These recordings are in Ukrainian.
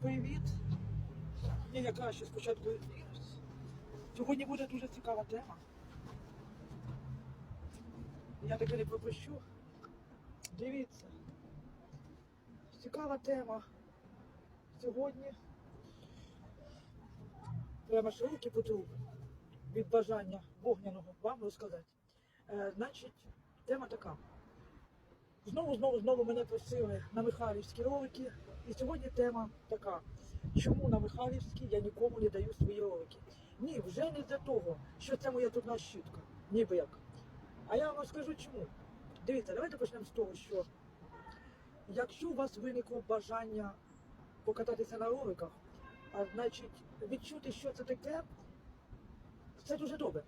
привіт. Ні, я краще спочатку. Сьогодні буде дуже цікава тема. Я таки не пропущу. Дивіться. Цікава тема. Сьогодні. Прямо руки поту від бажання вогняного вам розказати. Е, значить, тема така. Знову, знову, знову мене просили на Михайлівські ролики. І сьогодні тема така. Чому на Михайлівській я нікому не даю свої ролики? Ні, вже не для того, що це моя трудна щітка, ніби як. А я вам скажу чому. Дивіться, давайте почнемо з того, що якщо у вас виникло бажання покататися на роликах, а значить відчути, що це таке, це дуже добре.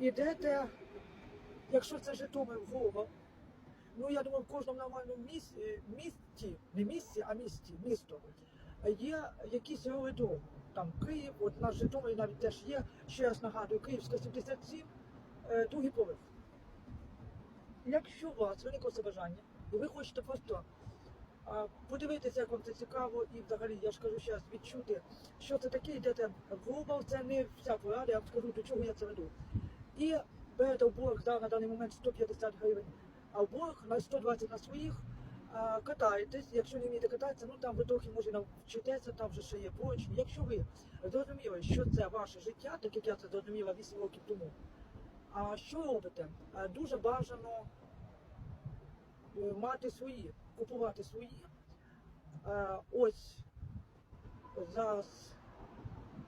Ідете, якщо це Житомир, Вова, ну я думаю, в кожному нормальному місці, місті, не місці, а місті, місто, є якийсь аеродром. Там Київ, от наш Житомир навіть теж є, ще раз нагадую, Київська 77, е, другий поверх. Якщо у вас виникло це бажання, і ви хочете просто а, подивитися, як вам це цікаво, і взагалі, я ж кажу зараз, відчути, що це таке, йдете в Global, це не вся порада, я вам скажу, до чого я це веду. І берете в борг на даний момент 150 гривень, а в борг на 120 на своїх, катаєтесь, якщо не вмієте кататися, ну там ви трохи може навчитеся, там вже ще є поручні. Якщо ви зрозуміли, що це ваше життя, так як я це зрозуміла 8 років тому, а що робите? Дуже бажано е, мати свої, купувати свої. Ось зараз,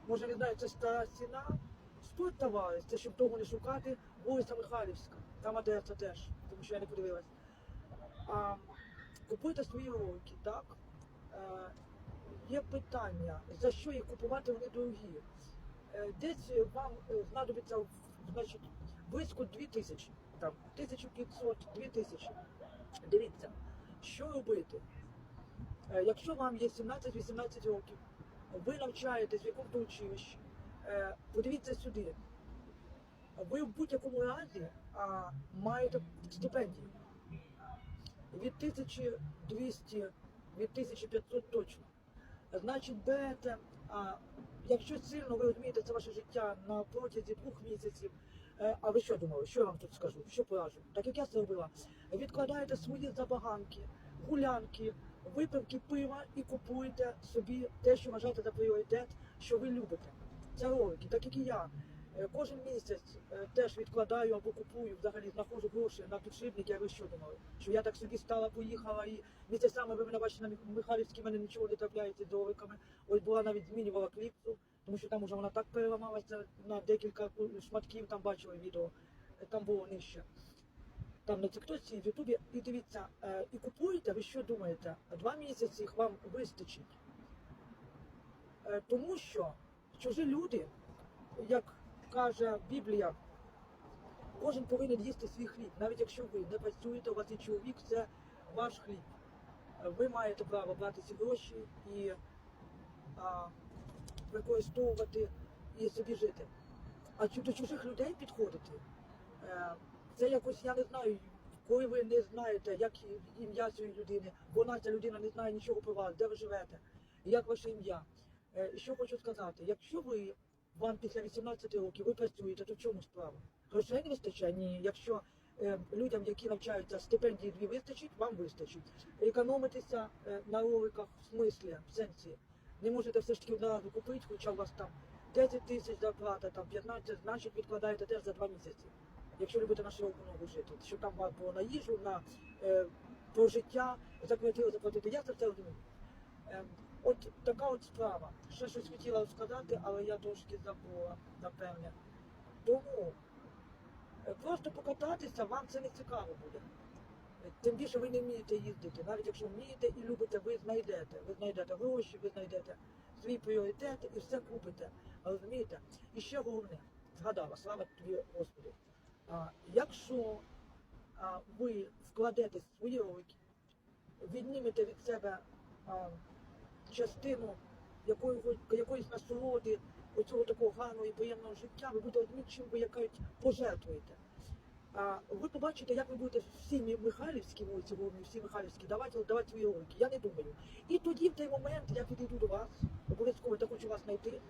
може не знаю, це стара ціна. Стоїть товари, це щоб довго не шукати, вулиця Михайлівська, там адреса теж, тому що я не подивилась. А, купуйте свої ролики, так? Е, є питання, за що їх купувати, вони дорогі. Е, десь вам е, знадобиться значить, близько 2000, там, 1500, 2000. Дивіться, що робити? Е, Якщо вам є 17-18 років, ви навчаєтесь в якомусь училищі, е, подивіться сюди. Ви в будь-якому разі а, маєте стипендію. Від 1200, від 1500 точно. Значить, берете, а, якщо сильно ви розумієте, це ваше життя на протязі двох місяців. Е, А ви що думали? Що я вам тут скажу? Що пораджу? Так як я це робила, відкладаєте свої забаганки, гулянки, випивки пива і купуєте собі те, що вважаєте за пріоритет, що ви любите. Це ролики, так як і я. Е, Кожен місяць е, теж відкладаю або купую, взагалі знаходжу гроші на підшипники, а ви що думали? Що я так собі стала, поїхала і місяцями ви мене бачите на Мих- Михайлівській, мене нічого не трапляється з роликами. Ось була навіть змінювала кліпсу, тому що там уже вона так переламалася на декілька шматків, там бачили відео, е, там було нижче. Там на тіктоці, в Ютубі, і дивіться, е, і купуєте, ви що думаєте? Два місяці їх вам вистачить. Е, Тому що чужі люди, як каже Біблія, кожен повинен їсти свій хліб. Навіть якщо ви не працюєте, у вас є чоловік, це ваш хліб. Ви маєте право брати ці гроші і а, використовувати і собі жити. А до чужих людей підходити, е, це якось, я не знаю, коли ви не знаєте, як ім'я цієї людини, вона ця людина не знає нічого про вас, де ви живете, як ваше ім'я. Е, Що хочу сказати, якщо ви вам після 18 років ви працюєте, то в чому справа? Грошей не вистачає? Ні. Якщо е, людям, які навчаються, стипендії дві вистачить, вам вистачить. Економитися е, на роликах в смислі, в сенсі. Не можете все ж таки одразу купити, хоча у вас там 10 тисяч зарплата, там 15, значить відкладаєте теж за два місяці. Якщо любите на широку ногу жити, щоб там вам було на їжу, на е, прожиття, за квартиру заплатити. Я це все розумію. От така от справа. Ще щось хотіла сказати, але я трошки забула, напевне. Тому е, просто покататися вам це не цікаво буде. Тим більше ви не вмієте їздити. Навіть якщо вмієте і любите, ви знайдете. Ви знайдете гроші, ви знайдете свій пріоритет і все купите. Розумієте? І ще головне, згадала, слава тобі, Господи. А, якщо а, ви вкладете свої ролики, віднімете від себе а, частину якої, якоїсь насолоди, оцього такого гарного і приємного життя, ви будете розуміти, чим ви як кажуть, пожертвуєте. А ви побачите, як ви будете всі Михайлівські вулиці, всі Михайлівські, давати, давати свої ролики. Я не думаю. І тоді, в той момент, я підійду до вас, обов'язково я хочу вас знайти.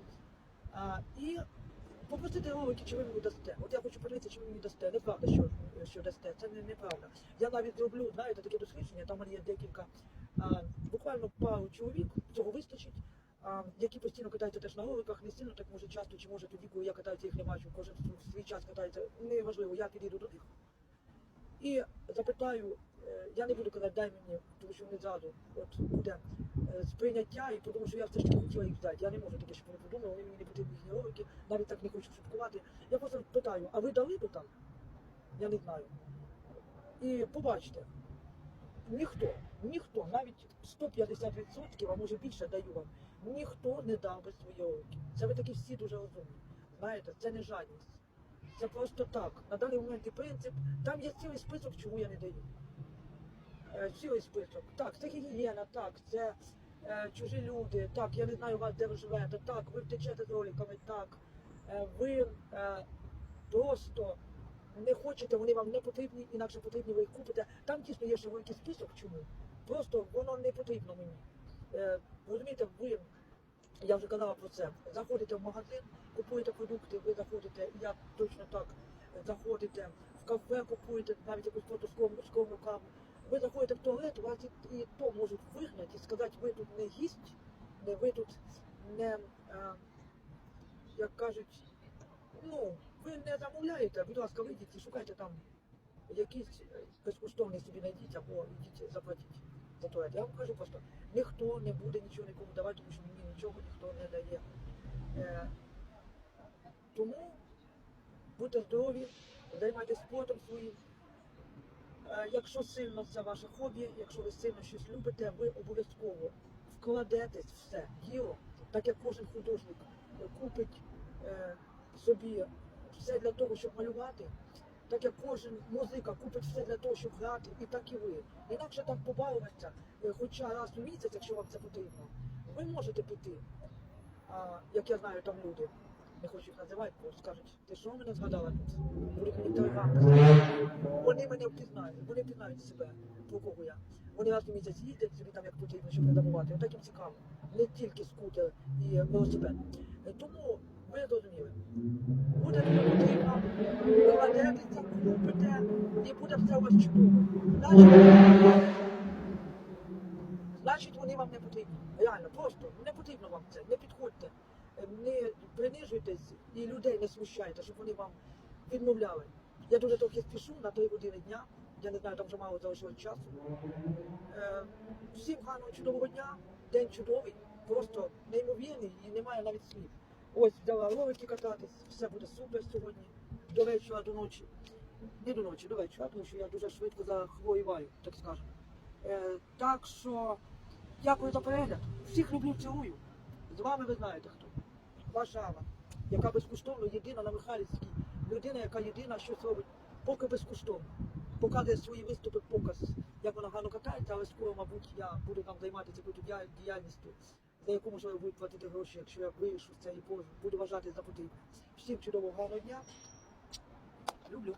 А, і попросити ролики, чи ви мені дасте. От я хочу подивитися, чи ви мені дасте. Неправда, що, що дасте. Це не, неправда. Я навіть зроблю, знаєте, таке дослідження, там є декілька, а, буквально пару чоловік, цього вистачить. А, які постійно катаються теж на роликах, не сильно так може часто, чи може тоді, коли я катаюся, їх не бачу, кожен свій час катається. Неважливо, я підійду до них. І запитаю, е, я не буду казати, дай мені, тому що вони зразу от буде е, сприйняття, і тому що я все ж таки хотіла їх взяти. Я не можу таке, щоб вони подумали, вони мені не потрібні їхні ролики, навіть так не хочу шуткувати. Я просто питаю, а ви дали би там? Я не знаю. І побачите, ніхто, ніхто, навіть 150%, а може більше даю вам, ніхто не дав би свої ролики. Це ви такі всі дуже розумні. Знаєте, це не жадність. Це просто так. На даний момент і принцип. Там є цілий список, чому я не даю. Е, цілий список. Так, це гігієна, так, це е, чужі люди, так, я не знаю вас, де ви живете, так, ви втечете з роликами, так. Е, ви е, просто не хочете, вони вам не потрібні, інакше потрібні, ви їх купите. Там дійсно є великий список, чому. Просто воно не потрібно мені. Е, розумієте, ви, я вже казала про це, заходите в магазин, купуєте продукти, ви заходите, я точно так, е, заходите в кафе, купуєте навіть якусь скромну каву. Ви заходите в туалет, вас і, і то можуть вигнати і сказати, ви тут не гість, не ви тут не, е, як кажуть, ну, ви не замовляєте, будь ласка, вийдіть і шукайте там якийсь е, безкоштовний собі знайдіть або йдіть заплатіть за туалет. Я вам кажу просто, ніхто не буде нічого нікому давати, тому що мені нічого ніхто не дає. Е, тому будьте здорові, займайтеся спортом своїм. Е, Якщо сильно це ваше хобі, якщо ви сильно щось любите, ви обов'язково вкладетесь в все тіло, так як кожен художник купить е, собі все для того, щоб малювати, так як кожен музика купить все для того, щоб грати, і так і ви. Інакше так побалуватися, е, хоча раз у місяць, якщо вам це потрібно, ви можете піти. А, як я знаю, там люди, не хочу їх називати, бо скажуть, ти що мене згадала тут? Будуть мені телеграм. Вони мене впізнають, вони впізнають себе, про кого я. Вони раз у місяць їздять собі там як потрібно, щоб не забувати. Отак їм цікаво. Не тільки скутер і велосипед. Е, Тому ви зрозуміли. Буде дуже потрібно, купите, і буде все у чудово. Значить, Значить, вони вам не потрібні. Реально, просто не потрібно вам це. Не підходьте, не принижуйтесь і людей не смущайте, щоб вони вам відмовляли. Я дуже трохи спішу на 3 години дня. Я не знаю, там вже мало залишилось часу. Е, всім гарного чудового дня, день чудовий, просто неймовірний і немає навіть слів. Ось взяла ролики кататись, все буде супер сьогодні. До вечора, до ночі. Не до ночі, до вечора, тому що я дуже швидко захворіваю, так скажемо. Е, так що дякую за перегляд. Всіх люблю, цілую. З вами ви знаєте хто. Ваша Ава, яка безкоштовно єдина на Михайлівській. Людина, яка єдина щось робить, поки безкоштовно. Показує свої виступи, показ, як вона гарно катається, але скоро, мабуть, я буду там займатися діяльністю, за яку можливо будуть платити гроші, якщо я вирішу це і буду вважати за потрібне. Всім чудового гарного дня. Люблю.